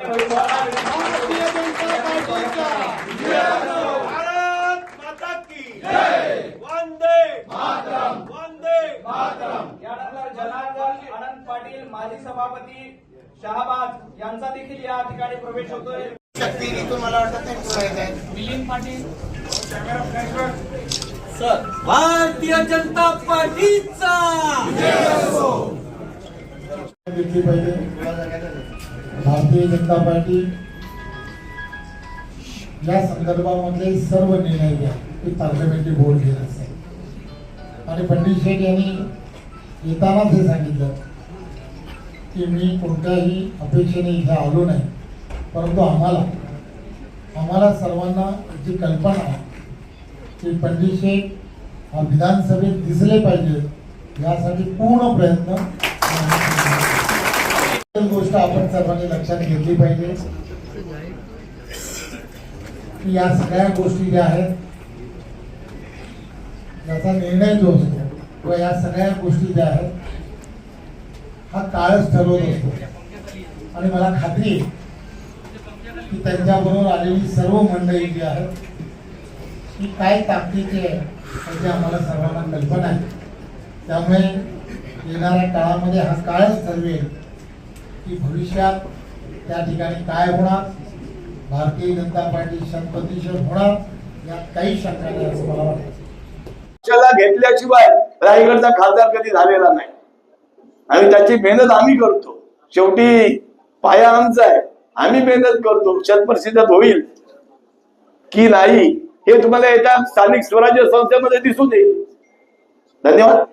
भारतीय जनता पार्टीचा भारत माता की वंदे वंदे यानंतर जनार्दन आनंद पाटील माजी सभापती शहाबाज यांचा देखील या ठिकाणी प्रवेश होतोय भारतीय जनता पार्टीचा पाहिजे भारतीय जनता पार्टी या संदर्भामधले सर्व निर्णय घ्या. ते पार्लमेंटरी बोर्ड घेत असेल. आणि पंडित शेठ यांनी येतानाच हे सांगितलं की मी कोणत्याही अपेक्षेने इथे आलो नाही. परंतु आम्हाला आम्हाला सर्वांना जी कल्पना आहे की पंडित शेठ हा विधानसभेत दिसले पाहिजे यासाठी पूर्ण प्रयत्न गोष्ट आपण सर्वांनी लक्षात घेतली पाहिजे. की या सगळ्या गोष्टी ज्या आहेत याचा निर्णय जो असतो किंवा या सगळ्या गोष्टी ज्या आहेत हा काळच ठरवत असतो. आणि मला खात्री आहे की त्यांच्याबरोबर आलेली सर्व मंडळी जी आहेत ती काय ताकदीची आहे याची आम्हाला सर्वांना कल्पना आहे. त्यामुळे येणाऱ्या काळामध्ये हा काळच ठरवेल. की भविष्यात त्या ठिकाणी काय होणार? भारतीय जनता पार्टी शतप्रतिशत होणार? यात काही शंका नाही असं मला वाटतं. घेतल्याशिवाय रायगडचा खासदार कधी झालेला नाही. आणि त्याची मेहनत आम्ही करतो. शेवटी पाया आमचा आहे. आम्ही मेहनत करतो. शतप्रसिद्ध होईल की नाही हे तुम्हाला येत्या स्थानिक स्वराज्य संस्थेमध्ये दिसून येईल. धन्यवाद.